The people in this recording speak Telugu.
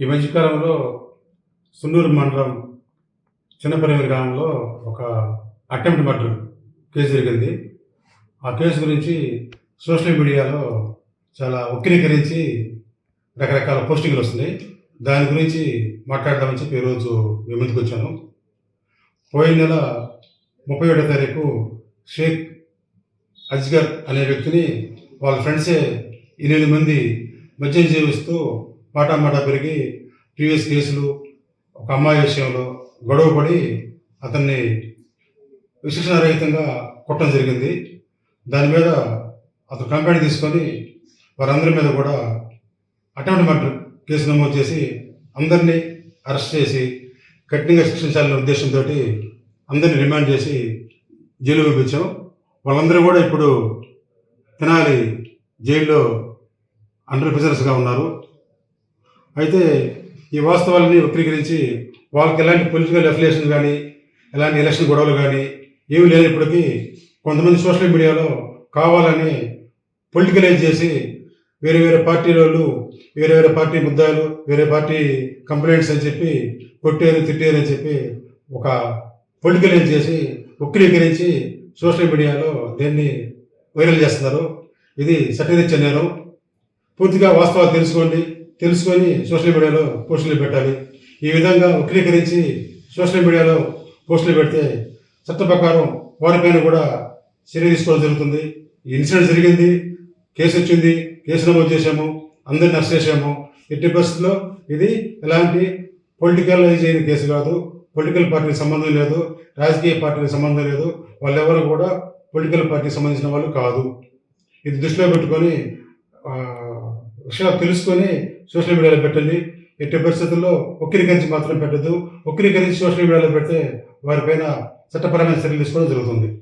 ఈ మధ్యకాలంలో సున్నూరు మండలం చిన్నపరిమి గ్రామంలో ఒక అటెంప్ట్ మర్డర్ కేసు జరిగింది. ఆ కేసు గురించి సోషల్ మీడియాలో చాలా వక్రీకరించి రకరకాల పోస్టింగ్లు వస్తున్నాయి. దాని గురించి మాట్లాడదామని చెప్పి ఈరోజు మీ ముందుకు వచ్చాను. పోయిన నెల ముప్పై ఒకటో తారీఖు షేక్ అజ్గర్ అనే వ్యక్తిని వాళ్ళ ఫ్రెండ్సే ఎనిమిది మంది మద్యం జీవిస్తూ మాటామాటా పెరిగి ప్రీవియస్ కేసులు ఒక అమ్మాయి విషయంలో గొడవ పడి అతన్ని విశిక్షణారహితంగా కొట్టడం జరిగింది. దాని మీద అతను కంప్లైంట్ తీసుకొని వారందరి మీద కూడా అటెంప్ట్ మర్డర్ కేసు నమోదు చేసి అందరినీ అరెస్ట్ చేసి కఠినంగా శిక్షించాలనే ఉద్దేశంతో అందరినీ రిమాండ్ చేసి జైలు పంపించాం. వాళ్ళందరూ కూడా ఇప్పుడు తినాలి జైల్లో అండర్ ప్రిజనర్స్గా ఉన్నారు. అయితే ఈ వాస్తవాలని వక్రీకరించి వాళ్ళకి ఎలాంటి పొలిటికల్ అఫిలియేషన్ కానీ ఎలాంటి ఎలక్షన్ గొడవలు కానీ ఏమీ లేనప్పటికీ కొంతమంది సోషల్ మీడియాలో కావాలని పొలిటికలైజ్ చేసి వేరే వేరే పార్టీ వాళ్ళు వేరే వేరే పార్టీ ముద్దాలు వేరే పార్టీ కంప్లైంట్స్ అని చెప్పి కొట్టేరు తిట్టేరు అని చెప్పి ఒక పొలిటికలైజ్ చేసి వక్రీకరించి సోషల్ మీడియాలో దీన్ని వైరల్ చేస్తున్నారు ఇది చట్టరీత్యా నేరం. పూర్తిగా వాస్తవాలు తెలుసుకోండి. తెలుసుకొని సోషల్ మీడియాలో పోస్టులు పెట్టాలి. ఈ విధంగా వక్రీకరించి సోషల్ మీడియాలో పోస్టులు పెడితే చట్ట ప్రకారం వారిపైన కూడా చర్య తీసుకోవడం జరుగుతుంది. ఈ ఇన్సిడెంట్ జరిగింది కేసు వచ్చింది కేసు నమోదు చేశాము అందరిని అరెస్ట్ చేశాము. ఎట్టి పరిస్థితుల్లో ఇది ఎలాంటి పొలిటికలైజ్ అయిన కేసు కాదు. పొలిటికల్ పార్టీకి సంబంధం లేదు రాజకీయ పార్టీకి సంబంధం లేదు. వాళ్ళెవరు కూడా పొలిటికల్ పార్టీకి సంబంధించిన వాళ్ళు కాదు. ఇది దృష్టిలో పెట్టుకొని విషయాలు తెలుసుకొని సోషల్ మీడియాలో పెట్టండి. ఎట్టి పరిస్థితుల్లో వక్రీకరించి మాత్రం పెట్టద్దు. వక్రీకరించి సోషల్ మీడియాలో పెడితే వారిపైన చట్టపరమైన చర్యలు తీసుకోవడం జరుగుతుంది.